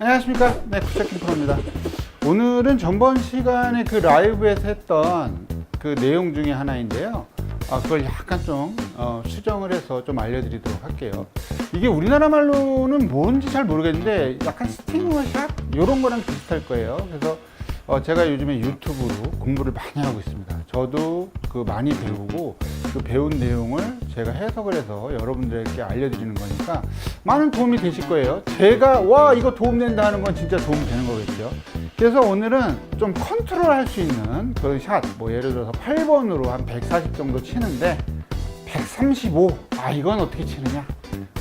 안녕하십니까. 네, 쿠샤킹 프로입니다. 오늘은 전번 시간에 그 라이브에서 했던 그 내용 중에 하나인데요. 아, 그걸 약간 좀 어, 수정을 해서 좀 알려드리도록 할게요. 이게 우리나라 말로는 뭔지 잘 모르겠는데 약간 스팅어샷? 이런 거랑 비슷할 거예요. 그래서 어, 제가 요즘에 유튜브로 공부를 많이 하고 있습니다. 저도 그 많이 배우고 그 배운 내용을 제가 해석을 해서 여러분들에게 알려드리는 거니까 많은 도움이 되실 거예요. 제가 와 이거 도움 된다 하는 건 진짜 도움 되는 거겠죠. 그래서 오늘은 좀 컨트롤 할 수 있는 그 샷, 뭐 예를 들어서 8번으로 한 140 정도 치는데 135, 아 이건 어떻게 치느냐.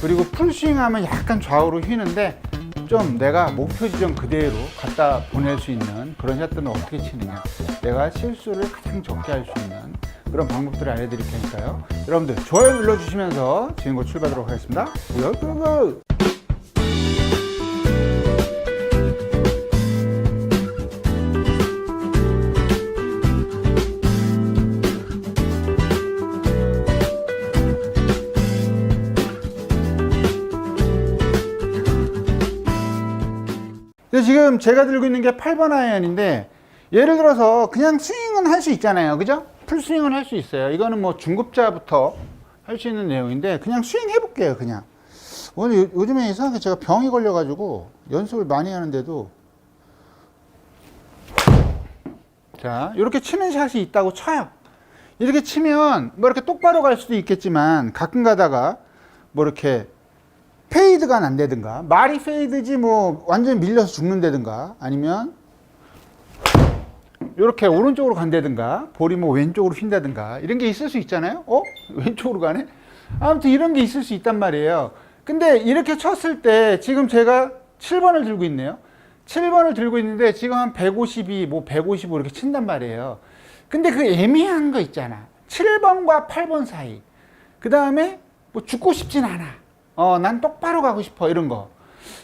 그리고 풀스윙 하면 약간 좌우로 휘는데 좀 내가 목표 지점 그대로 갖다 보낼 수 있는 그런 샷들은 어떻게 치느냐. 내가 실수를 가장 적게 할 수 있는 그런 방법들을 알려드릴 테니까요. 여러분들 좋아요 눌러주시면서 진행고 출발하도록 하겠습니다. 고고! 근데 지금 제가 들고 있는 게 8번 아이언인데 예를 들어서 그냥 스윙은 할 수 있잖아요. 그죠? 풀 스윙은 할수 있어요. 이거는 뭐 중급자부터 할 수 있는 내용인데 그냥 스윙 해 볼게요. 그냥. 오늘 요, 요즘에 이상하게 제가 병이 걸려가지고 연습을 많이 하는데도 자 이렇게 치는 샷이 있다고 쳐요. 이렇게 치면 뭐 이렇게 똑바로 갈 수도 있겠지만 가끔 가다가 뭐 이렇게 페이드가 안 되든가 말이 페이드지 뭐 완전히 밀려서 죽는다든가 아니면 이렇게 오른쪽으로 간다든가 볼이 뭐 왼쪽으로 휜다든가 이런 게 있을 수 있잖아요 어? 왼쪽으로 가네? 아무튼 이런 게 있을 수 있단 말이에요 근데 이렇게 쳤을 때 지금 제가 7번을 들고 있네요 7번을 들고 있는데 지금 한 152, 뭐 155 이렇게 친단 말이에요 근데 그 애매한 거 있잖아 7번과 8번 사이 그 다음에 뭐 죽고 싶진 않아 어, 난 똑바로 가고 싶어. 이런 거.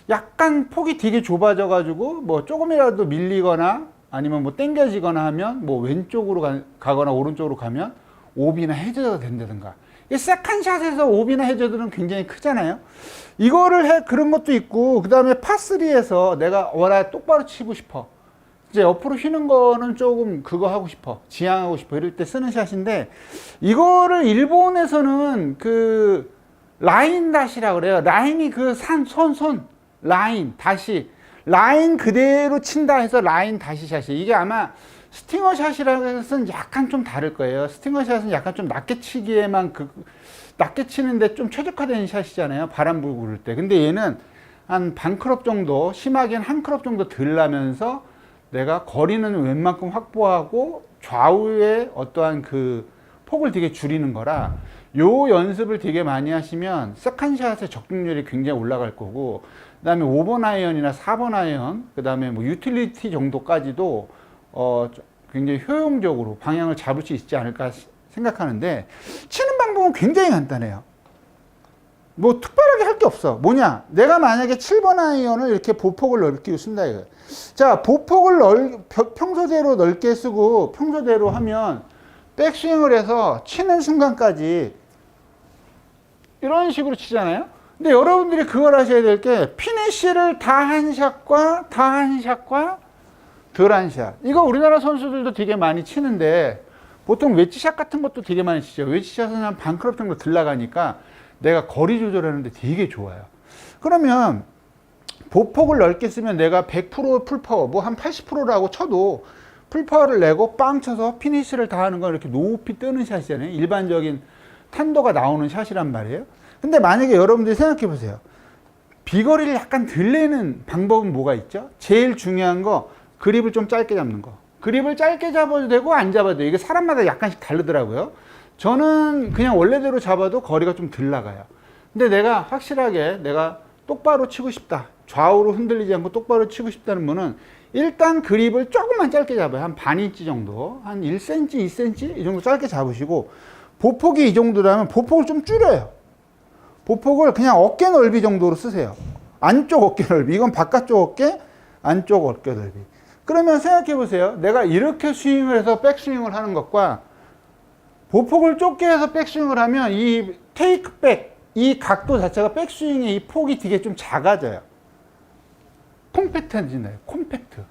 약간 폭이 되게 좁아져 가지고 뭐 조금이라도 밀리거나 아니면 뭐 땡겨지거나 하면 뭐 왼쪽으로 가, 가거나 오른쪽으로 가면 오비나 해저드가 된다든가. 이 세컨샷에서 오비나 해저드는 굉장히 크잖아요. 이거를 해 그런 것도 있고 그 다음에 파3에서 내가 워낙 똑바로 치고 싶어. 이제 옆으로 휘는 거는 조금 그거 하고 싶어. 지향하고 싶어. 이럴 때 쓰는 샷인데 이거를 일본에서는 그 라인 다시라 그래요. 라인이 그 산, 손, 손, 라인, 다시. 라인 그대로 친다 해서 라인 다시 샷이. 이게 아마 스팅어 샷이라는 것은 약간 좀 다를 거예요. 스팅어 샷은 약간 좀 낮게 치기에만 그, 낮게 치는데 좀 최적화된 샷이잖아요. 바람 불고 그럴 때. 근데 얘는 한 반 크롭 정도, 심하게는 한 크롭 정도 덜 나면서 내가 거리는 웬만큼 확보하고 좌우의 어떠한 그 폭을 되게 줄이는 거라 요 연습을 되게 많이 하시면 세컨 샷의 적중률이 굉장히 올라갈 거고 그다음에 5번 아이언이나 4번 아이언 그다음에 뭐 유틸리티 정도까지도 어 굉장히 효용적으로 방향을 잡을 수 있지 않을까 생각하는데 치는 방법은 굉장히 간단해요. 뭐 특별하게 할 게 없어. 뭐냐? 내가 만약에 7번 아이언을 이렇게 보폭을 넓게 쓴다 이거예요. 자, 보폭을 넓, 평소대로 넓게 쓰고 평소대로 하면 백스윙을 해서 치는 순간까지 이런 식으로 치잖아요. 근데 여러분들이 그걸 하셔야 될 게 피니쉬를 다 한 샷과 다 한 샷과 덜 한 샷. 이거 우리나라 선수들도 되게 많이 치는데 보통 웨지샷 같은 것도 되게 많이 치죠. 웨지샷은 한 반크롭 정도 들 나가니까 내가 거리 조절하는데 되게 좋아요. 그러면 보폭을 넓게 쓰면 내가 100% 풀파워, 뭐 한 80%라고 쳐도 풀파워를 내고 빵 쳐서 피니쉬를 다 하는 건 이렇게 높이 뜨는 샷이잖아요. 일반적인 탄도가 나오는 샷이란 말이에요. 근데 만약에 여러분들이 생각해 보세요. 비거리를 약간 들내는 방법은 뭐가 있죠? 제일 중요한 거 그립을 좀 짧게 잡는 거. 그립을 짧게 잡아도 되고 안 잡아도 돼요. 이게 사람마다 약간씩 다르더라고요. 저는 그냥 원래대로 잡아도 거리가 좀 덜 나가요. 근데 내가 확실하게 내가 똑바로 치고 싶다. 좌우로 흔들리지 않고 똑바로 치고 싶다는 분은 일단 그립을 조금만 짧게 잡아요. 한 반 인치 정도. 한 1cm, 2cm 이 정도 짧게 잡으시고 보폭이 이 정도라면 보폭을 좀 줄여요. 보폭을 그냥 어깨 넓이 정도로 쓰세요. 안쪽 어깨 넓이. 이건 바깥쪽 어깨, 안쪽 어깨 넓이. 그러면 생각해 보세요. 내가 이렇게 스윙을 해서 백스윙을 하는 것과 보폭을 좁게 해서 백스윙을 하면 이 테이크 백, 이 각도 자체가 백스윙의 이 폭이 되게 좀 작아져요. 콤팩트해진다. 콤팩트.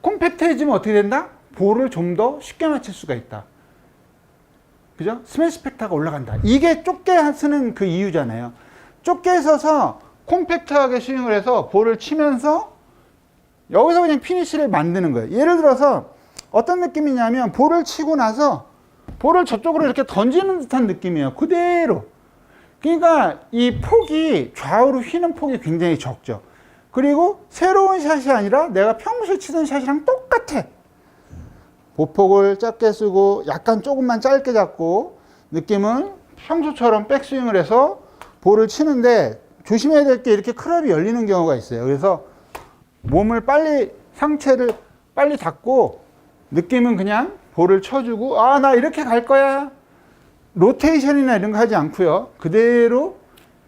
콤팩트해지면 어떻게 된다? 볼을 좀 더 쉽게 맞출 수가 있다. 그죠? 스매시 팩터가 올라간다. 이게 좁게 쓰는 그 이유잖아요. 좁게 서서 콤팩트하게 스윙을 해서 볼을 치면서 여기서 그냥 피니시를 만드는 거예요. 예를 들어서 어떤 느낌이냐면 볼을 치고 나서 볼을 저쪽으로 이렇게 던지는 듯한 느낌이에요. 그대로. 그러니까 이 폭이 좌우로 휘는 폭이 굉장히 적죠. 그리고 새로운 샷이 아니라 내가 평소에 치던 샷이랑 똑같아. 보폭을 짧게 쓰고 약간 조금만 짧게 잡고 느낌은 평소처럼 백스윙을 해서 볼을 치는데 조심해야 될 게 이렇게 클럽이 열리는 경우가 있어요. 그래서 몸을 빨리 상체를 빨리 닫고 느낌은 그냥 볼을 쳐주고 아 나 이렇게 갈 거야. 로테이션이나 이런 거 하지 않고요. 그대로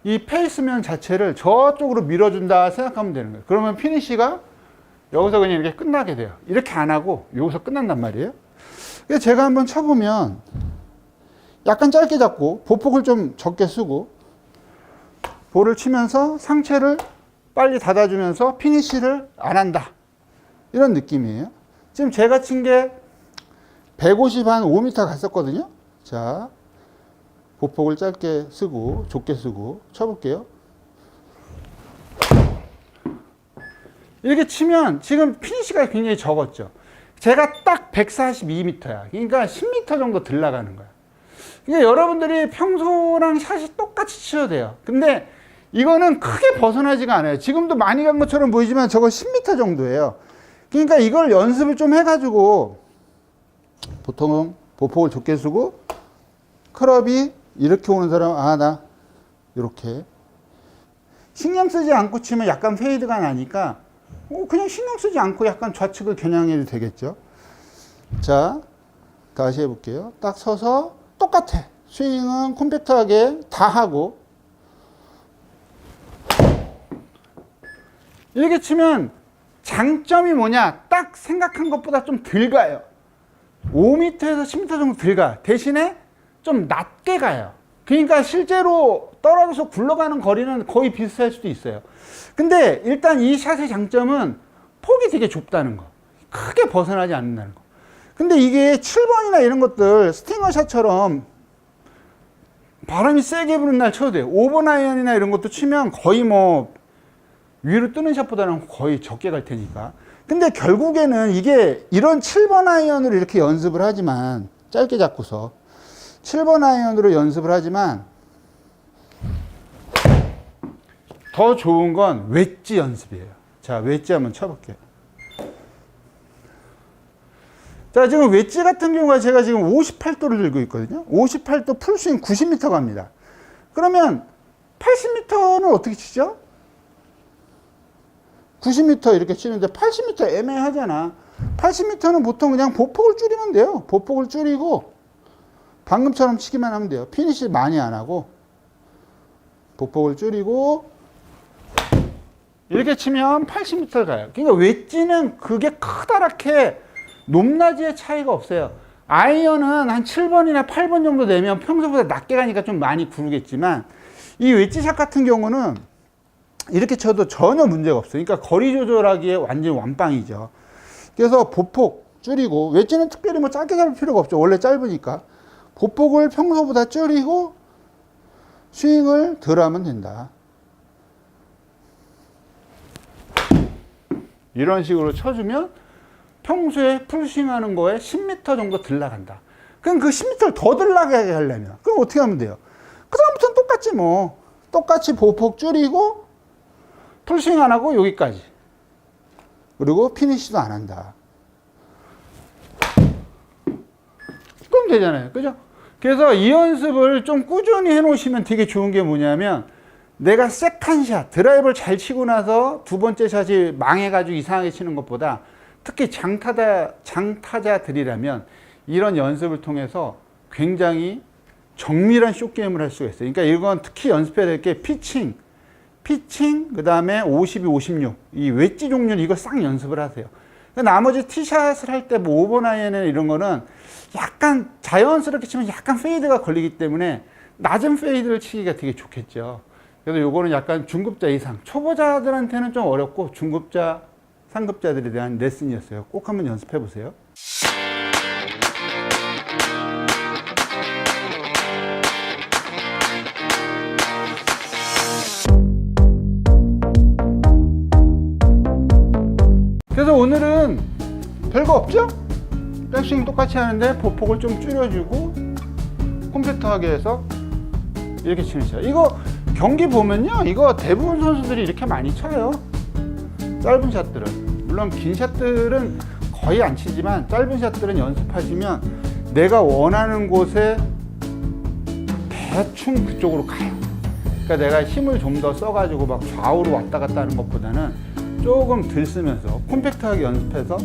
이 페이스면 자체를 저쪽으로 밀어준다 생각하면 되는 거예요. 그러면 피니시가 여기서 그냥 이렇게 끝나게 돼요 이렇게 안 하고 여기서 끝난단 말이에요 그래서 제가 한번 쳐보면 약간 짧게 잡고 보폭을 좀 적게 쓰고 볼을 치면서 상체를 빨리 닫아주면서 피니시를 안 한다. 이런 느낌이에요. 지금 제가 친 게 150 한 5m 갔었거든요. 자, 보폭을 짧게 쓰고, 좁게 쓰고, 쳐볼게요. 이렇게 치면 지금 피니시가 굉장히 적었죠. 제가 딱 142m야. 그러니까 10m 정도 들 나가는 거야. 그러니까 여러분들이 평소랑 샷이 똑같이 치셔야 돼요. 근데 이거는 크게 벗어나지가 않아요. 지금도 많이 간 것처럼 보이지만 저거 10m 정도예요. 그러니까 이걸 연습을 좀 해가지고 보통은 보폭을 좁게 쓰고 클럽이 이렇게 오는 사람 아 나 이렇게 신경 쓰지 않고 치면 약간 페이드가 나니까 어, 그냥 신경 쓰지 않고 약간 좌측을 겨냥해도 되겠죠. 자 다시 해볼게요. 딱 서서 똑같아. 스윙은 컴팩트하게 다 하고 이렇게 치면 장점이 뭐냐? 딱 생각한 것보다 좀 덜 가요. 5m에서 10m 정도 덜 가. 대신에 좀 낮게 가요. 그러니까 실제로 떨어져서 굴러가는 거리는 거의 비슷할 수도 있어요. 근데 일단 이 샷의 장점은 폭이 되게 좁다는 거. 크게 벗어나지 않는다는 거. 근데 이게 7번이나 이런 것들 스팅어 샷처럼 바람이 세게 부는 날 쳐도 돼요. 5번 아이언이나 이런 것도 치면 거의 뭐 위로 뜨는 샷보다는 거의 적게 갈 테니까. 근데 결국에는 이게 이런 7번 아이언으로 이렇게 연습을 하지만 짧게 잡고서 7번 아이언으로 연습을 하지만 더 좋은 건 웨지 연습이에요. 자, 웨지 한번 쳐볼게요. 자, 지금 웨지 같은 경우가 제가 지금 58도를 들고 있거든요. 58도 풀스윙 90m 갑니다. 그러면 80m는 어떻게 치죠? 90m 이렇게 치는데 80m 애매하잖아. 80m는 보통 그냥 보폭을 줄이면 돼요. 보폭을 줄이고 방금처럼 치기만 하면 돼요. 피니시 많이 안 하고 보폭을 줄이고 이렇게 치면 80m 가요. 그러니까 웨지는 그게 크다랗게 높낮이의 차이가 없어요. 아이언은 한 7번이나 8번 정도 되면 평소보다 낮게 가니까 좀 많이 구르겠지만 이 웨지샷 같은 경우는 이렇게 쳐도 전혀 문제가 없어요. 그러니까 거리 조절하기에 완전 완빵이죠. 그래서 보폭 줄이고 웨지는 특별히 뭐 짧게 잡을 필요가 없죠. 원래 짧으니까 보폭을 평소보다 줄이고 스윙을 덜 하면 된다. 이런 식으로 쳐주면 평소에 풀스윙 하는 거에 10m 정도 들 나간다. 그럼 그 10m를 더 들 나가게 하려면 그럼 어떻게 하면 돼요? 그 다음부터는 똑같지 뭐. 똑같이 보폭 줄이고 풀스윙 안 하고 여기까지. 그리고 피니시도 안 한다. 그럼 되잖아요. 그죠? 그래서 이 연습을 좀 꾸준히 해 놓으시면 되게 좋은 게 뭐냐면 내가 세컨 샷, 드라이브를 잘 치고 나서 두 번째 샷이 망해가지고 이상하게 치는 것보다 특히 장타자, 장타자들이라면 이런 연습을 통해서 굉장히 정밀한 쇼게임을 할 수가 있어요. 그러니까 이건 특히 연습해야 될 게 피칭, 피칭, 그 다음에 52, 56. 이 웨지 종류는 이거 싹 연습을 하세요. 나머지 티샷을 할 때 뭐 5번 아이언이나 이런 거는 약간 자연스럽게 치면 약간 페이드가 걸리기 때문에 낮은 페이드를 치기가 되게 좋겠죠. 그래서 요거는 약간 중급자 이상, 초보자들한테는 좀 어렵고 중급자, 상급자들에 대한 레슨이었어요. 꼭 한번 연습해 보세요. 별거 없죠? 백스윙 똑같이 하는데 보폭을 좀 줄여주고 컴퓨터하게 해서 이렇게 치는 샷. 이거 경기 보면요. 이거 대부분 선수들이 이렇게 많이 쳐요. 짧은 샷들은. 물론 긴 샷들은 거의 안 치지만 짧은 샷들은 연습하시면 내가 원하는 곳에 대충 그쪽으로 가요. 그러니까 내가 힘을 좀 더 써가지고 막 좌우로 왔다 갔다 하는 것보다는 조금 덜 쓰면서 콤팩트하게 연습해서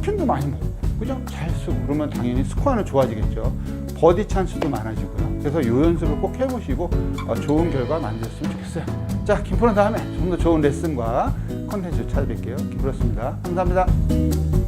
스핀도 많이 먹고 그죠? 잘 쓰고 그러면 당연히 스코어는 좋아지겠죠. 버디 찬스도 많아지고요. 그래서 이 연습을 꼭 해보시고 어, 좋은 결과 만드셨으면 좋겠어요. 자, 김프로 다음에 좀 더 좋은 레슨과 컨텐츠 찾아뵐게요. 김프로였습니다. 감사합니다.